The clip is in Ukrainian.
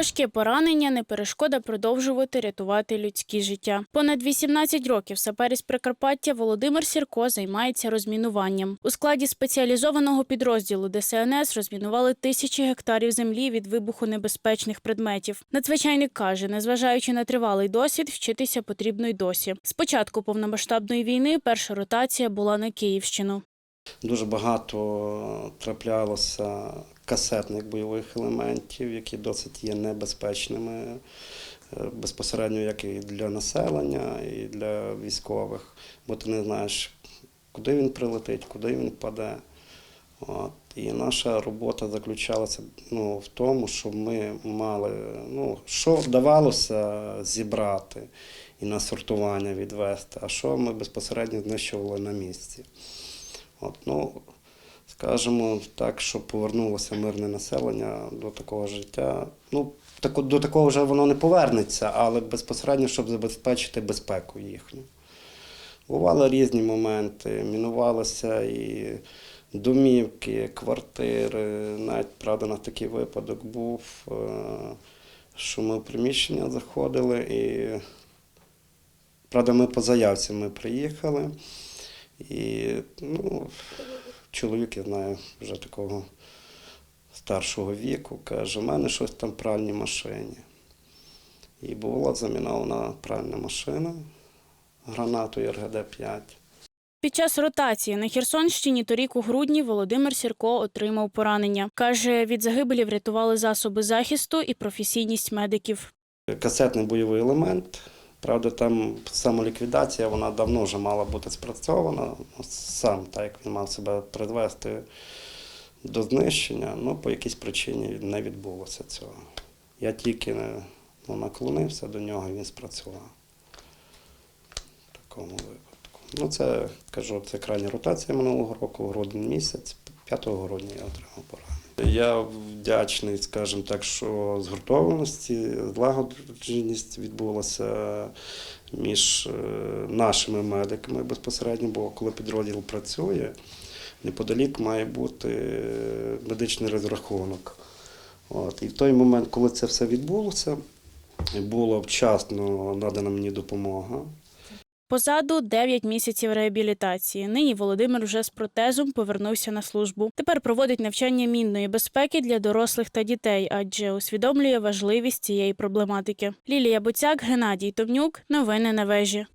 Важке поранення не перешкода продовжувати рятувати людські життя. Понад 18 років сапер із Прикарпаття Володимир Сірко займається розмінуванням. У складі спеціалізованого підрозділу ДСНС розмінували тисячі гектарів землі від вибухонебезпечних предметів. Надзвичайник каже, незважаючи на тривалий досвід, вчитися потрібно й досі. З початку повномасштабної війни перша ротація була на Київщину. Дуже багато траплялося касетних бойових елементів, які досить є небезпечними е, безпосередньо як і для населення, і для військових, бо ти не знаєш, куди він прилетить, куди він впаде. От. І наша робота заключалася ну, в тому, щоб ми мали, ну, що вдавалося зібрати і на сортування відвести, а що ми безпосередньо знищували на місці. От, ну, скажімо так, щоб повернулося мирне населення до такого життя. Ну, тако- до такого вже воно не повернеться, але безпосередньо, щоб забезпечити безпеку їхню. Бували різні моменти, мінувалися і домівки, квартири. Навіть, правда, на такий випадок був, е, що ми в приміщення заходили і, правда, ми по заявці ми приїхали. І ну, чоловік, я знаю, вже такого старшого віку, каже, у мене щось там в пральній машині. І була замінована пральна машина гранатою РГД-5. Під час ротації на Херсонщині торік у грудні Володимир Сірко отримав поранення. Каже, від загибелі врятували засоби захисту і професійність медиків. Касетний бойовий елемент. Правда, там самоліквідація, вона давно вже мала бути спрацьована. Сам так як він мав себе призвести до знищення, ну по якійсь причині не відбулося цього. Я тільки ну, наклонився до нього, він спрацював. В такому випадку. Ну, це кажу, це крайня ротація минулого року, грудень місяць, 5 грудня я отримав поранення. Я вдячний, скажімо так, що згуртованості, злагодженість відбулася між е, нашими медиками безпосередньо, бо коли підрозділ працює, неподалік має бути е, медичний розрахунок. От. І в той момент, коли це все відбулося, була вчасно надана мені допомога. Позаду 9 місяців реабілітації. Нині Володимир вже з протезом повернувся на службу. Тепер проводить навчання мінної безпеки для дорослих та дітей, адже усвідомлює важливість цієї проблематики. Лілія Буцяк, Геннадій Томнюк. Новини на вежі.